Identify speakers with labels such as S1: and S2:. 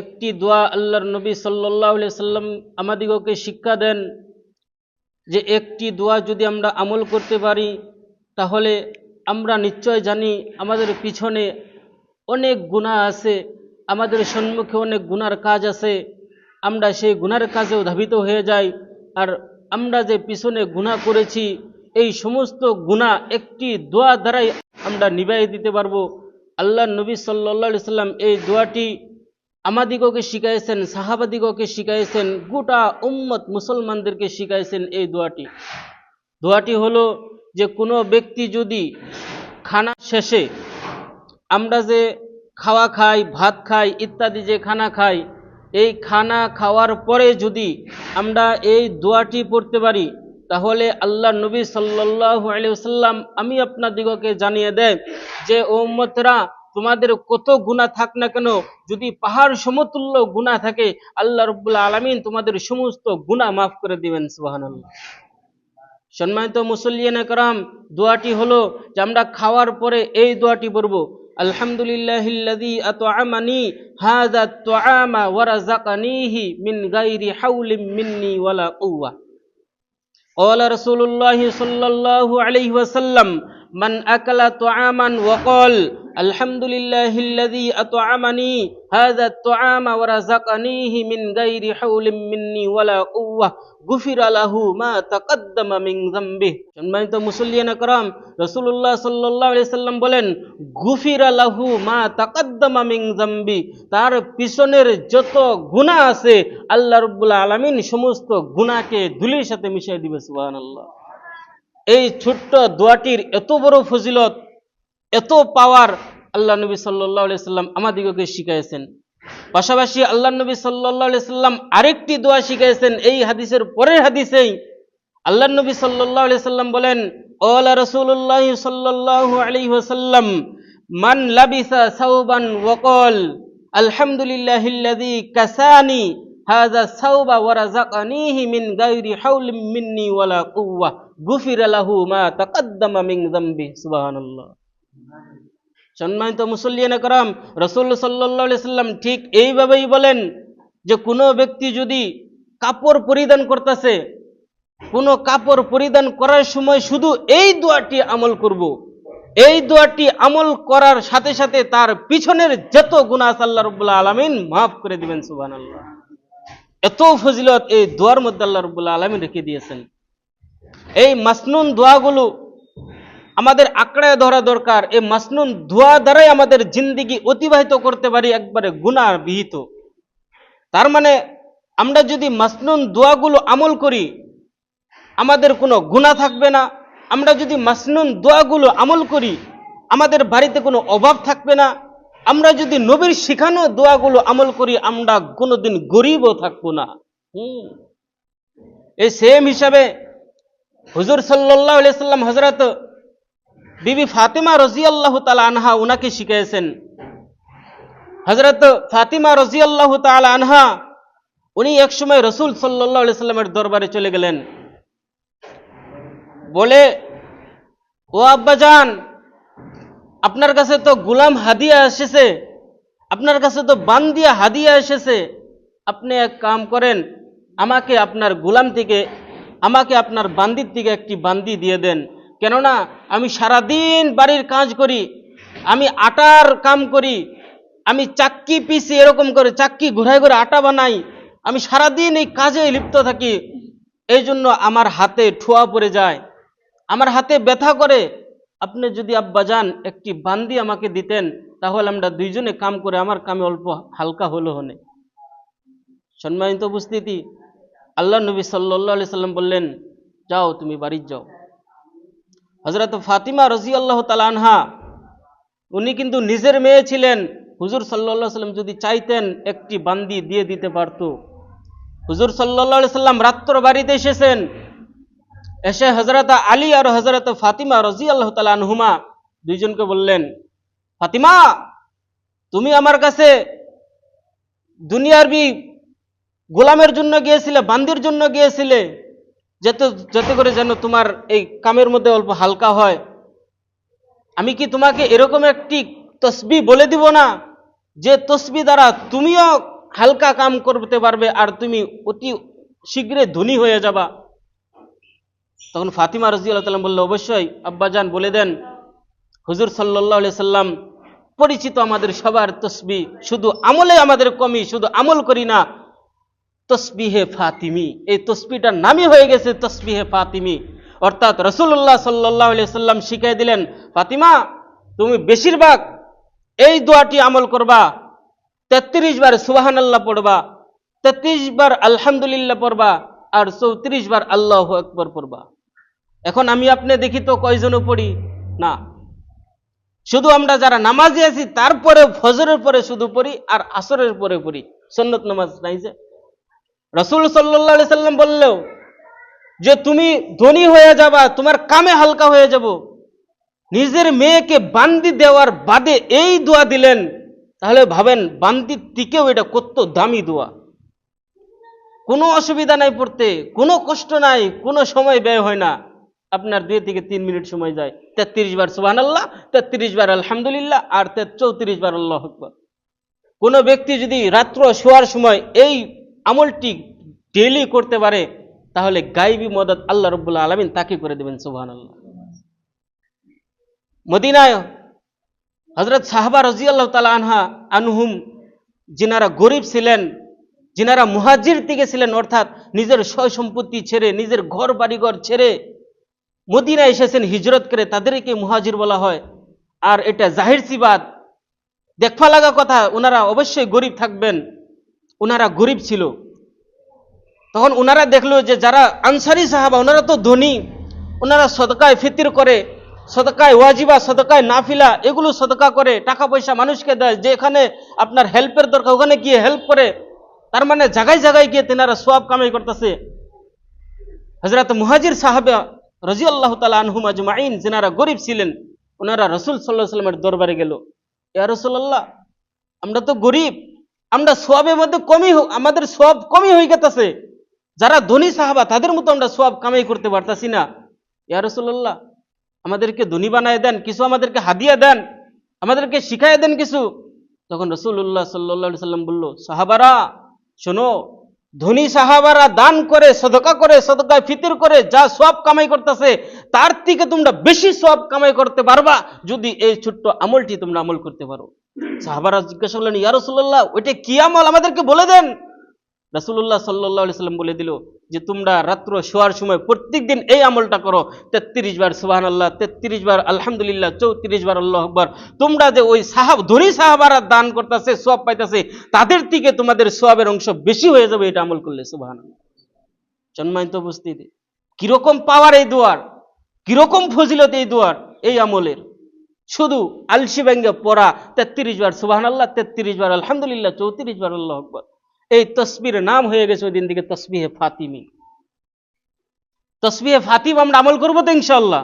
S1: একটি দোয়া আল্লাহর নবী সাল্লাহ সাল্লাম আমাদিগকে শিক্ষা দেন যে একটি দোয়া যদি আমরা আমল করতে পারি, তাহলে আমরা নিশ্চয় জানি আমাদের পিছনে অনেক গুণা আছে, আমাদের সম্মুখে অনেক গুনার কাজ আছে। আমরা সেই গুনার কাজেও ধাবিত হয়ে যাই আর আমরা যে পিছনে গুনাহ করেছি, এই সমস্ত গুনাহ একটি দোয়া দ্বারাই আমরা নিবাই দিতে পারব। আল্লাহ নবী সাল্লা সাল্লাম এই দোয়াটি আমাদিগকে শিখাইছেন, সাহাবাদিগকে শিখাইছেন, গোটা উম্মত মুসলমানদেরকে শিখাইছেন এই দোয়াটি। দোয়াটি হলো যে কোনো ব্যক্তি যদি খানা শেষে আমরা যে খাওয়া খাই, ভাত খাই, ইত্যাদি যে খানা খাই, এই খানা খাওয়ার পরে যদি আমরা এই দোয়াটি পড়তে পারি, তাহলে আল্লাহ নবী সাল্লাল্লাহু আলাইহি ওয়াসাল্লাম আমি আপনাদিগকে জানিয়ে দেয় যে, ও উম্মতরা তোমাদের কত গুণা থাক না কেন? যদি পাহাড় সমতুল্য গুণা থাকে, আল্লাহ রব্বুল আলমিন তোমাদের সমস্ত গুণা মাফ করে দিবেন সুবাহান্লাহ সম্মানিত মুসল্লিয়ান করাম দোয়াটি হলো যে আমরা খাওয়ার পরে এই দোয়াটি পড়ব। আলহামদুলিল্লাহ من أكل طعاما وقال الحمد لله الذي أطعمني هذا الطعام ورزقنيه من غير حول مني ولا قوة غفر له ما تقدم من ذنبه সম্মানিত মুসল্লিয়ান کرام রাসূলুল্লাহ সাল্লাল্লাহু আলাইহি সাল্লাম বলেন গুফিরা লাহু মা তাকাদ্দামা মিন যামবি তার পিছনের যত গুনাহ আছে আল্লাহ রাব্বুল আলামিন সমস্ত গুনাহকে ধুলির সাথে মিশিয়ে দিবে সুবহানাল্লাহ এই ছোট্ট দোয়াটির এত বড় ফজিলত, এত পাওয়ার আল্লাহ নবী সাল্লাহ সাল্লাম আমাদিগকে শিখাইছেন। পাশাপাশি আল্লাহ নবী সাল্লাহ সাল্লাম আরেকটি দোয়া শিখাইছেন, এই হাদিসের পরের হাদিসেই। আল্লাহ নবী সাল্লাহ সাল্লাম বলেন ওলা রসুল্লাহ সাল্লাহ আলী ওসাল্লাম মান লাবিসা সাউবান ওকল আলহামদুলিল্লাহিল্লাযী কাসানি, হাযা সাউবা ওয়া রাযাকানিহি মিন গায়রি হাওলিন মিন্নি ওয়ালা কুওয়া। মিন সম্মানিত মুসল্লিয়ান করাম রসুল সাল্লাম ঠিক এইভাবেই বলেন যে কোনো ব্যক্তি যদি কাপড় পরিধান করতেছে, কোনো কাপড় পরিধান করার সময় শুধু এই দোয়াটি আমল করব। এই দোয়াটি আমল করার সাথে সাথে তার পিছনের যত গুণা আল্লাহ রব্বুল্লাহ আলমিন মাফ করে দিবেন সুবান আল্লাহ এত ফজিলত এই দোয়ার মধ্যে আল্লাহ রব্বুল্লাহ আলমিন রেখে দিয়েছেন। এই মাসনুন দোয়াগুলো আমাদের আঁকড়ায় ধরা দরকার। এই মাসনুন ধোয়া দ্বারাই আমাদের জিন্দিগি অতিবাহিত করতে পারি, একবারে গুণা বিহিত তার মানে আমরা যদি মাসনুন দোয়াগুলো আমল করি, আমাদের কোনো গুণা থাকবে না। আমরা যদি মাসনুন দোয়াগুলো আমল করি, আমাদের বাড়িতে কোনো অভাব থাকবে না। আমরা যদি নবীর শিখানো দোয়াগুলো আমল করি, আমরা কোনোদিন গরিবও থাকব না। এই সেম হিসাবে হুজুর সাল্লাহ সাল্লাম হজরত বিবি ফাতিমা রজি আল্লাহ আনহা উনাকে শিখিয়েছেন। হজরত ফাতিমা রজি আল্লাহ আনহা, উনি একসময় রসুল সাল্লাহ সাল্লামের দরবারে চলে গেলেন। বলে, ও আব্বাজান আপনার কাছে তো গুলাম হাদিয়া এসেছে, আপনার কাছে তো বান্দিয়া হাদিয়া এসেছে। আপনি এক কাম করেন, আমাকে আপনার গুলাম থেকে আমাকে আপনার বান্দির থেকে একটি বান্দি দিয়ে দেন। কেননা আমি সারাদিন বাড়ির কাজ করি, আমি আটার কাম করি, আমি চাক্কি পিসি এরকম করে, চাক্কি ঘুরাই ঘুরে আটা বানাই, আমি সারাদিন এই কাজে লিপ্ত থাকি। এই জন্য আমার হাতে ঠোয়া পড়ে যায়, আমার হাতে ব্যথা করে। আপনি যদি আব্বা যান, একটি বান্দি আমাকে দিতেন, তাহলে আমরা দুইজনে কাম করে, আমার কামে অল্প হালকা হলো হনে। সম্মানিত উপস্থিতি আল্লাহ নবী সাল্লি সাল্লাম বললেন, যাও, তুমি বাড়ির যাও। হজরত ফাতিমা রাজি আল্লাহ তালানহা উনি কিন্তু নিজের মেয়ে ছিলেন। হুজুর সাল্লা সাল্লাম যদি চাইতেন, একটি বান্দি দিয়ে দিতে পারত। হুজুর সাল্লা সাল্লাম রাত্র বাড়িতে এসেছেন। এসে হজরত আলী আর হজরত ফাতিমা রাজি আল্লাহ তালানহুমা দুইজনকে বললেন, ফাতিমা, তুমি আমার কাছে দুনিয়ার বি গোলামের জন্য গিয়েছিলে, বান্দির জন্য গিয়েছিলে, যাতে যাতে করে যেন তোমার এই কামের মধ্যে অল্প হালকা হয়। আমি কি তোমাকে এরকম একটি তসবি বলে দিব না, যে তসবি দ্বারা তুমিও হালকা কাম করতে পারবে আর তুমি অতি শীঘ্রই ধনী হয়ে যাবা? তখন ফাতিমা রাজি আল্লাহ বলল, অবশ্যই, আব্বাজান, বলে দেন। হুজুর সাল্লাহ সাল্লাম পরিচিত আমাদের সবার তসবি, শুধু আমলে আমাদের কমি, শুধু আমল করি না তসবিহে ফাতিমি। এই তসবিটার নামই হয়ে গেছে তসবিহে ফাতিমি। অর্থাৎ রসুল্লাহ সাল্লাহ সাল্লাম শিখিয়ে দিলেন, ফাতিমা, তুমি বেশিরভাগ এই দোয়াটি আমল করবা, তেত্রিশ বার সুবাহান আল্লাহ পড়বা, তেত্রিশ বার আলহামদুলিল্লাহ পড়বা, আর চৌত্রিশ বার আল্লাহ আকবর পড়বা। এখন আমি আপনি দেখি তো কয়জনও পড়ি? না। শুধু আমরা যারা নামাজে আছি তারপরে ফজরের পরে শুধু পড়ি আর আসরের পরে পড়ি। সন্নত নামাজ নাই যে। রসুল সাল্লাহ সাল্লাম বললেও, যে তুমি ধনী হয়ে যাবা, তোমার কামে হালকা হয়ে যাব। নিজের মেয়েকে বান্দি দেওয়ার বাদে এই দোয়া দিলেন, তাহলে ভাবেন বান্দির দিকেও এটা কত দামি দোয়া। কোনো অসুবিধা নাই পড়তে, কোনো কষ্ট নাই, কোনো সময় ব্যয় হয় না। আপনার দুই থেকে তিন মিনিট সময় যায়। তেত্রিশ বার সুবাহ আল্লাহ তেত্রিশ বার আলহামদুলিল্লাহ, আর চৌত্রিশ বার আল্লাহ কোনো ব্যক্তি যদি রাত্র শোয়ার সময় এই আমলটি ডেলি করতে পারে, তাহলে গাইবি মদত আল্লাহ রব্বুল্লা আলমিন তাকে করে দেবেন সুবাহ আল্লাহ মদিনায় হজরত সাহাবা রাজি আল্লাহ তালা আনহা, আনহুম, যিনারা গরিব ছিলেন, যিনারা মুহাজির থেকে ছিলেন, অর্থাৎ নিজের সয় সম্পত্তি ছেড়ে, নিজের ঘর বাড়িঘর ছেড়ে মদিনা এসেছেন, হিজরত করে তাদেরকে মুহাজির বলা হয়। আর এটা জাহির সিবাদ। দেখফা লাগা কথা ওনারা অবশ্যই গরিব থাকবেন। ওনারা গরিব ছিল। তখন ওনারা দেখল যে যারা আনসারি সাহাবা ওনারা তো ধনী ওনারা সদকায় ফিতির করে, সদকায় ওয়াজিবা, সদকায় নাফিলা, এগুলো সদকা করে টাকা পয়সা মানুষকে দেয়, যে এখানে আপনার হেল্পের দরকার, ওখানে গিয়ে হেল্প করে, তার মানে জায়গায় জায়গায় গিয়ে তেনারা সব কামাই করতেছে। হজরত মুহাজির সাহাবা রাজি আল্লাহ তালা আনহুম আজমাইন, যেনারা গরিব ছিলেন ওনারা রসুল সাল্লাহ সাল্লামের দরবারে গেল। ইয়া রসুল্লাহ আমরা তো গরিব। আমরা সোয়াবের মধ্যে কমই আমাদের সব কমই হয়ে গেতেছে। যারা ধনী সাহাবা, তাদের মতো আমরা সব কামাই করতে পারতাছি না। ইয়া রসুল্লাহ আমাদেরকে ধনী বানায় দেন, কিছু আমাদেরকে হাদিয়া দেন, আমাদেরকে শিখাই দেন কিছু। তখন রসুল্লাহ সাল্লাহ সাল্লাম বলল, সাহাবারা, শোনো, ধনী সাহাবারা দান করে, সদকা করে, সদকায় ফিতির করে, যা সব কামাই করতেছে, তার থেকে তোমরা বেশি সব কামাই করতে পারবা। যদি এই ছোট্ট আমলটি তোমরা আমল করতে পারো। সাহাবারা জিজ্ঞাসা করলেন, ইয়া রসুল্লাহ ওইটা কি আমল? আমাদেরকে বলে দেন। রাসুল্লাহ সাল্লাহ সাল্লাম বলে দিল যে, তোমরা রাত্র শোয়ার সময় প্রত্যেক দিন এই আমলটা করো। তেত্রিশ বার সুবাহান আল্লাহ তেত্রিশ বার, আলহামদুলিল্লাহ, চৌত্রিশ বার, আল্লাহ আকবর। তোমরা যে ওই সাহাব, ধনী সাহাবারা দান করতেছে সব পাইতেছে, তাদের থেকে তোমাদের সোয়াবের অংশ বেশি হয়ে যাবে এটা আমল করলে সুবাহান জন্মায়িত উপস্থিতি, কীরকম পাওয়ার এই দুয়ার, কীরকম ফজিলত এই দুয়ার, এই আমলের? শুধু আলসি ব্যাঙ্গে পড়া তেত্রিশ বার সুবাহান আল্লাহ তেত্রিশ বার, আলহামদুলিল্লাহ, চৌত্রিশ বার, আল্লাহ আকবর। এই তসবির নাম হয়ে গেছে ওই দিন থেকে তসবিহে ফাতিমি। তসবিহে ফাতিম আমরা আমল করব তো ইনশাল্লাহ